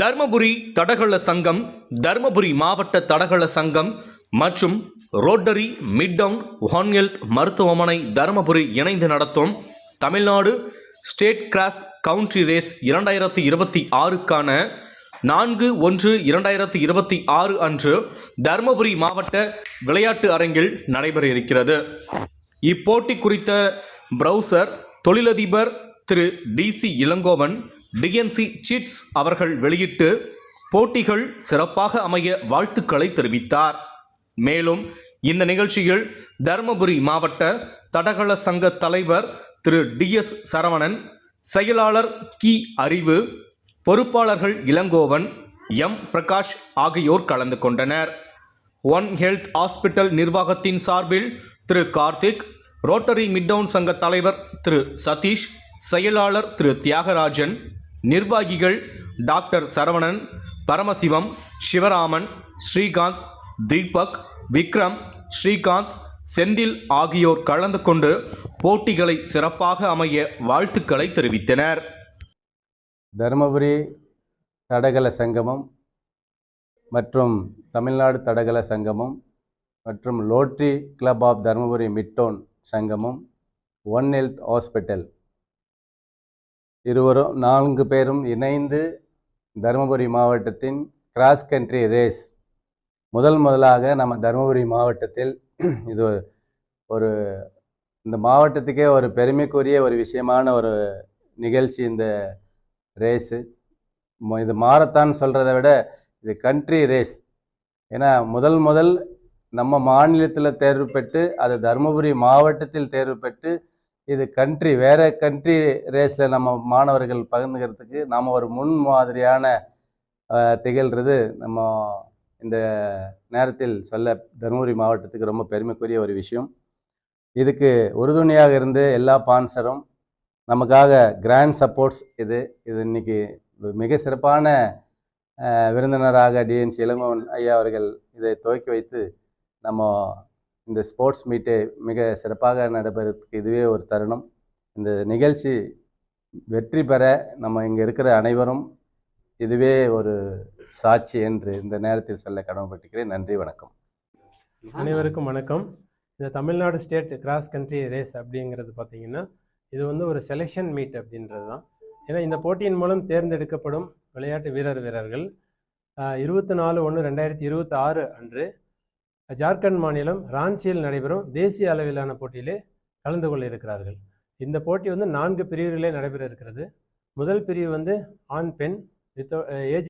தர்மபுரி தடகள சங்கம் தர்மபுரி மாவட்ட தடகள சங்கம் மற்றும் ரோட்டரி மிட்டவுன் ஹான்ஹெல்த் மருத்துவமனை தர்மபுரி இணைந்து நடத்தும் Tamil Nadu state cross country race இரண்டாயிரத்தி இருபத்தி ஆறுக்கான நான்கு ஒன்று இரண்டாயிரத்தி இருபத்தி ஆறு அன்று தர்மபுரி மாவட்ட விளையாட்டு அரங்கில் நடைபெற இருக்கிறது. இப்போட்டி குறித்த பிரவுசர் தொழிலதிபர் திரு டிசி இளங்கோவன் டிஎன்சி சீட்ஸ் அவர்கள் வெளியிட்டு போட்டிகள் சிறப்பாக அமைய வாழ்த்துக்களை தெரிவித்தார். மேலும் இந்த நிகழ்ச்சியில் தருமபுரி மாவட்ட தடகள சங்க தலைவர் திரு டிஎஸ் சரவணன் செயலாளர் கி அறிவு பொறுப்பாளர்கள் இளங்கோவன் எம் பிரகாஷ் ஆகியோர் கலந்து கொண்டனர். ஒன் ஹெல்த் ஹாஸ்பிட்டல் நிர்வாகத்தின் சார்பில் திரு கார்த்திக் ரோட்டரி மிட்டவுன் சங்க தலைவர் திரு சதீஷ் செயலாளர் திரு தியாகராஜன் நிர்வாகிகள் டாக்டர் சரவணன் பரமசிவம் சிவராமன் ஸ்ரீகாந்த் தீபக் விக்ரம் ஸ்ரீகாந்த் செந்தில் ஆகியோர் கலந்து கொண்டு போட்டிகளை சிறப்பாக அமைய வாழ்த்துக்களை தெரிவித்தனர். தருமபுரி தடகள சங்கமம் மற்றும் தமிழ்நாடு தடகள சங்கமம் மற்றும் rotary club of Dharmapuri midtown சங்கமும் ஒன் ஹெல்த் ஹாஸ்பிட்டல் இருவரும் நான்கு பேரும் இணைந்து தருமபுரி மாவட்டத்தின் கிராஸ் கண்ட்ரி ரேஸ் முதல் முதலாக நம்ம தருமபுரி மாவட்டத்தில் இது ஒரு இந்த மாவட்டத்துக்கே ஒரு பெருமைக்குரிய ஒரு விஷயமான ஒரு நிகழ்ச்சி இந்த ரேஸு இது மாரத்தான் சொல்கிறத விட இது கண்ட்ரி ரேஸ் ஏன்னா முதல் முதல் நம்ம மாநிலத்தில் தேர்வு பெற்று அது தருமபுரி மாவட்டத்தில் தேர்வு பெற்று இது கண்ட்ரி வேறு கண்ட்ரி ரேஸில் நம்ம மாணவர்கள் பகிர்ந்துக்கிறதுக்கு நாம் ஒரு முன் மாதிரியான திகழ்கிறது நம்ம இந்த நேரத்தில் சொல்ல தருமபுரி மாவட்டத்துக்கு ரொம்ப பெருமைக்குரிய ஒரு விஷயம். இதுக்கு உறுதுணையாக இருந்து எல்லா பான்சரும் நமக்காக கிராண்ட் சப்போர்ட்ஸ் இது. இது இன்னைக்கு மிக சிறப்பான விருந்தினராக டிஎன்சி இளங்கோவன் ஐயா அவர்கள் இதை துவக்கி வைத்து நம்ம இந்த ஸ்போர்ட்ஸ் மீட்டு மிக சிறப்பாக நடைபெறதுக்கு இதுவே ஒரு தருணம். இந்த நிகழ்ச்சி வெற்றி பெற நம்ம இங்கே இருக்கிற அனைவரும் இதுவே ஒரு சாட்சி என்று இந்த நேரத்தில் சொல்ல கடமைப்பட்டுக்கிறேன் நன்றி வணக்கம். அனைவருக்கும் வணக்கம். இந்த Tamil Nadu state cross country race அப்படிங்கிறது பார்த்தீங்கன்னா இது வந்து ஒரு செலெக்ஷன் மீட் அப்படின்றது தான். ஏன்னா இந்த போட்டியின் மூலம் தேர்ந்தெடுக்கப்படும் விளையாட்டு வீரர் வீரர்கள் இருபத்தி நாலு ஒன்று ரெண்டாயிரத்தி இருபத்தி ஆறு அன்று ஜார்க்கண்ட் மாநிலம் ராஞ்சியில் நடைபெறும் தேசிய அளவிலான போட்டியிலே கலந்து கொள்ள இருக்கிறார்கள். இந்த போட்டி வந்து நான்கு பிரிவுகளே நடைபெற இருக்கிறது. முதல் பிரிவு வந்து ஆண் பெண் வித் ஏஜ்